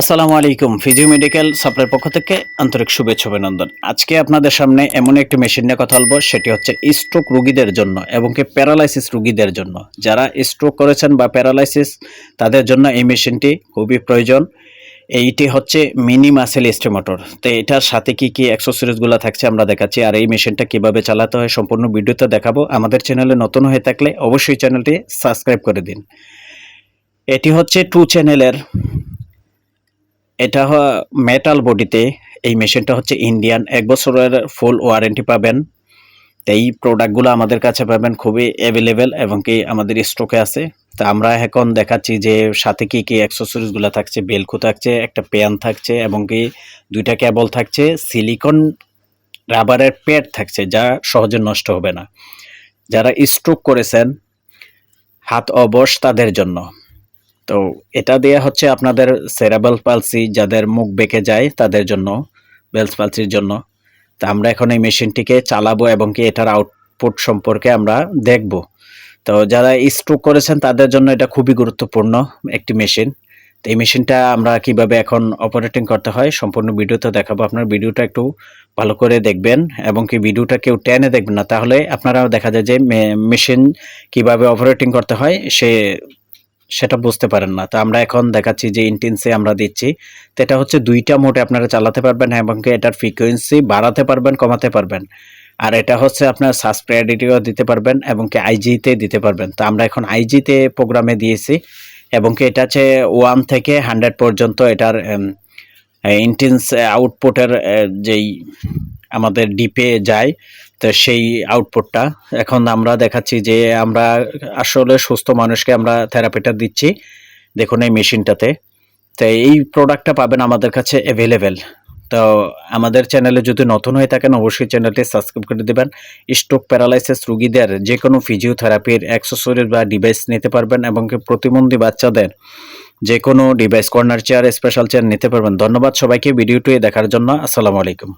আসসালামু আলাইকুম। Physio medical সাপ্লাইয়ের পক্ষ থেকে আন্তরিক শুভেচ্ছা অভিনন্দন। আজকে আপনাদের সামনে এমন একটি মেশিন নিয়ে কথা বলব, সেটি হচ্ছে স্ট্রোক রোগীদের জন্য এবং কি প্যারালাইসিস রোগীদের জন্য। যারা স্ট্রোক করেছেন বা প্যারালাইসিস তাদের জন্য এই মেশিনটি খুবই প্রয়োজন। এইটি হচ্ছে মিনি মাসেল এস্টিমেটর তো এটার সাথে কি কি অ্যাক্সেসরিজগুলো থাকছে আমরা দেখাচ্ছি, আর এই মেশিনটা কীভাবে চালাতে হয় সম্পূর্ণ ভিডিওতে দেখাবো। আমাদের চ্যানেলে নতুন হয়ে থাকলে অবশ্যই চ্যানেলটি সাবস্ক্রাইব করে দিন। এটি হচ্ছে টু চ্যানেলের এটা মেটাল বডিতে এই মেশিনটা হচ্ছে ইন্ডিয়ান এক বছরের ফুল ওয়ারেন্টি পাবেন। এই প্রোডাক্টগুলো আমাদের কাছে পাবেন খুবই অ্যাভেলেবেল এবং কি আমাদের স্টকে আছে। তো আমরা এখন দেখাচ্ছি যে সাথে কি কি অ্যাক্সেসরিজগুলো থাকছে। বেলকু থাকছে, একটা প্যান থাকছে এবং কি দুইটা কেবল থাকছে। সিলিকন রাবারের প্যাড থাকছে যা সহজে নষ্ট হবে না। যারা স্ট্রোক করেছেন, হাত অবশ তাদের জন্য। তো এটা দেয়া হচ্ছে আপনাদের সেরাবেল পালসি যাদের মুখ বেঁকে যায় তাদের জন্য বেলস পালসির জন্য। তা আমরা এখন এই মেশিনটিকে চালাবো এবং কি এটার আউটপুট সম্পর্কে আমরা দেখব। তো যারা স্ট্রোক করেছেন তাদের জন্য এটা খুবই গুরুত্বপূর্ণ একটি মেশিন তো এই মেশিনটা আমরা কীভাবে এখন অপারেটিং করতে হয় সম্পূর্ণ ভিডিওতে দেখাবো। আপনার ভিডিওটা একটু ভালো করে দেখবেন এবং কি ভিডিওটা কেউ টেনে দেখবেন না। তাহলে আপনারা দেখা যায় যে মেশিন কীভাবে অপারেটিং করতে হয় সে সেটা বুঝতে পারেন না। তো আমরা এখন দেখাচ্ছি যে ইন্টেন্সে আমরা দিচ্ছি। তো এটা হচ্ছে দুইটা মোটে আপনারা চালাতে পারবেন এবং কি এটার ফ্রিকোয়েন্সি বাড়াতে পারবেন, কমাতে পারবেন। আর এটা হচ্ছে আপনার সাসপ্রাইডিটিও দিতে পারবেন এবং কি আইজিতে দিতে পারবেন। তো আমরা এখন আইজিতে প্রোগ্রামে দিয়েছি এবং কি এটা হচ্ছে ওয়ান থেকে হান্ড্রেড পর্যন্ত এটার ইন্টেন্স আউটপুটের যেই আমাদের ডিপে যায়, তো সেই আউটপুটটা এখন আমরা দেখাচ্ছি যে আমরা আসলে সুস্থ মানুষকে আমরা থেরাপিটা দিচ্ছি, দেখুন এই মেশিনটাতে। তো এই প্রোডাক্টটা পাবেন আমাদের কাছে অ্যাভেলেবেল তো আমাদের চ্যানেলে যদি নতুন হয়ে থাকেন, অবশ্যই চ্যানেলটি সাবস্ক্রাইব করে দেবেন। স্ট্রোক প্যারালাইসিস রুগীদের যে কোনো ফিজিওথেরাপির অ্যাক্সেসরিজ বা ডিভাইস নিতে পারবেন এবং প্রতিবন্ধী বাচ্চাদের যে কোনো device corner chair special chair নিতে পারবেন। ধন্যবাদ সবাইকে ভিডিওটি দেখার জন্য। আসসালামু আলাইকুম।